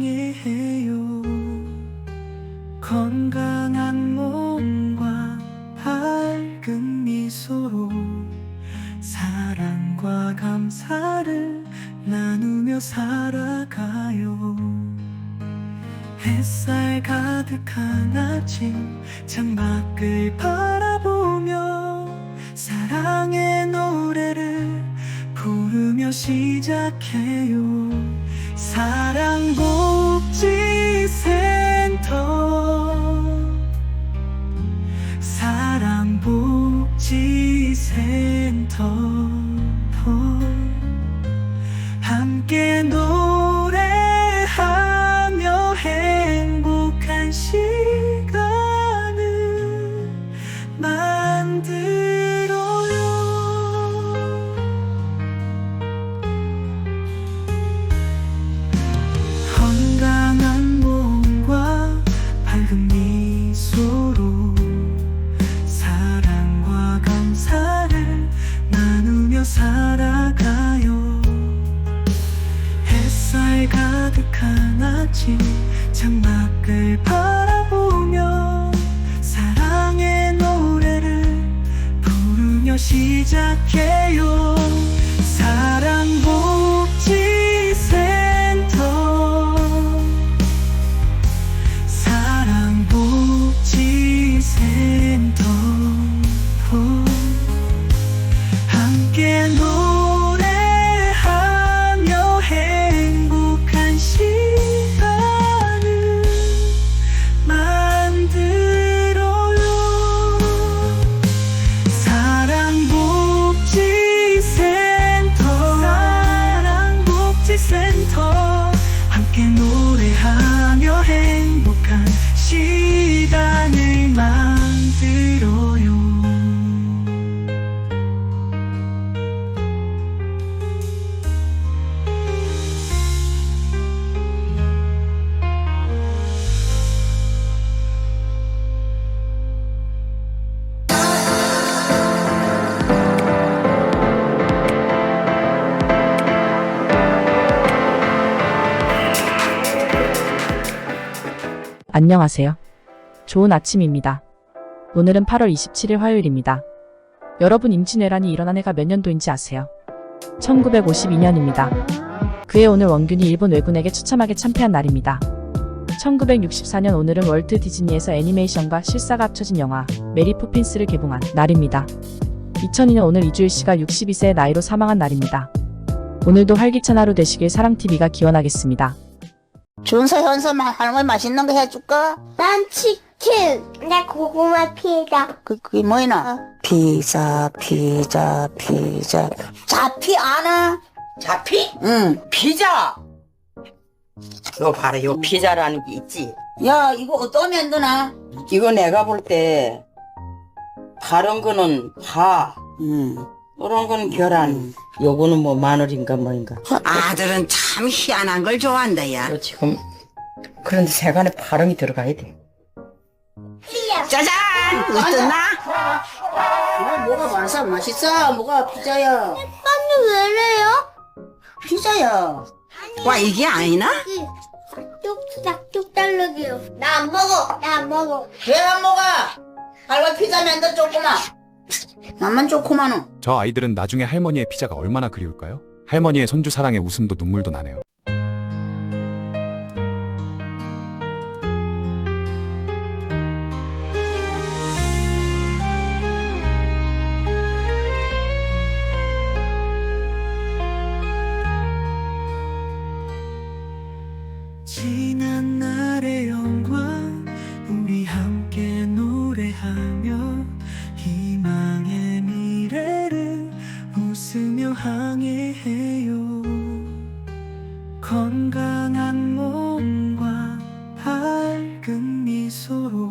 항해해요. 건강한 몸과 밝은 미소로 사랑과 감사를 나누며 살아가요. 햇살 가득한 아침 창밖을 바라보며 사랑의 노래를 부르며 시작해요. 사랑복 지센 가득한 아침 창밖을 바라보며 사랑의 노래를 부르며 시작해요. 사랑복 안녕하세요. 좋은 아침입니다. 오늘은 8월 27일 화요일입니다. 여러분 임진왜란이 일어난 해가 몇 년도인지 아세요? 1952년입니다. 그해 오늘 원균이 일본 왜군에게 처참하게 참패한 날입니다. 1964년 오늘은 월트 디즈니에서 애니메이션과 실사가 합쳐진 영화 메리 포핀스를 개봉한 날입니다. 2002년 오늘 이주일 씨가 62세의 나이로 사망한 날입니다. 오늘도 활기찬 하루 되시길 사랑TV가 기원하겠습니다. 준서 현서 마- 할머니 맛있는 거 해줄까? 난 치킨. 내 고구마 피자. 그, 그게 뭐이나? 피자, 피자, 피자. 자피 아나? 자피? 응. 피자! 요 봐라, 요 피자라는 게 있지. 야, 이거 어떤 만드나? 이거 내가 볼 때, 다른 거는 파, 응. 이런 거는 계란, 요거는 뭐 마늘인가 뭐인가. 아들은 참 희한한 걸 좋아한다, 야. 이거 지금, 그런데 세간에 파랑이 들어가야 돼. 짜잔! 어떠나? 아, 뭐가 많아? 맛있어? 뭐가 피자야? 아니, 왜래요? 피자야. 와, 이게 아니나? 뚝딱뚝 달르기요. 나 안 먹어. 나 안 먹어. 왜 안 먹어? 할머니 피자 만들 조그마. 나만 조그마노. 저 아이들은 나중에 할머니의 피자가 얼마나 그리울까요? 할머니의 손주 사랑에 웃음도 눈물도 나네요. 지난 날의 영광 우리 함께 노래하며 희망의 미래를 웃으며 항해해요. 건강한 몸과 밝은 미소로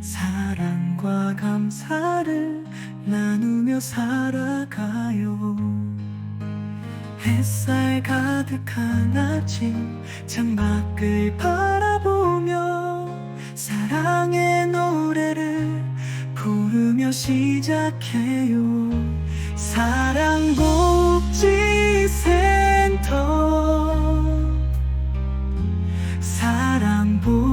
사랑과 감사를 나누며 살아가요. 햇살 가득한 아침 창밖을 바라보며 사랑의 노래 시작해요. 사랑복지센터. 사랑복지센터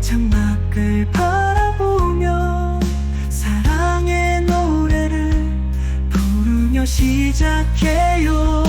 창밖을 바라보며 사랑의 노래를 부르며 시작해요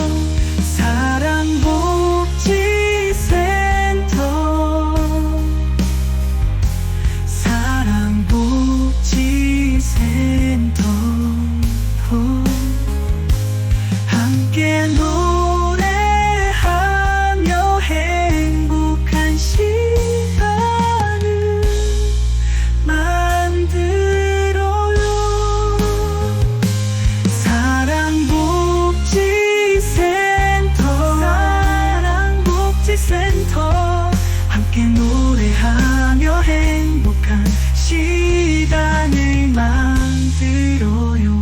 함께 노래하며 행복한 시간을 만들어요.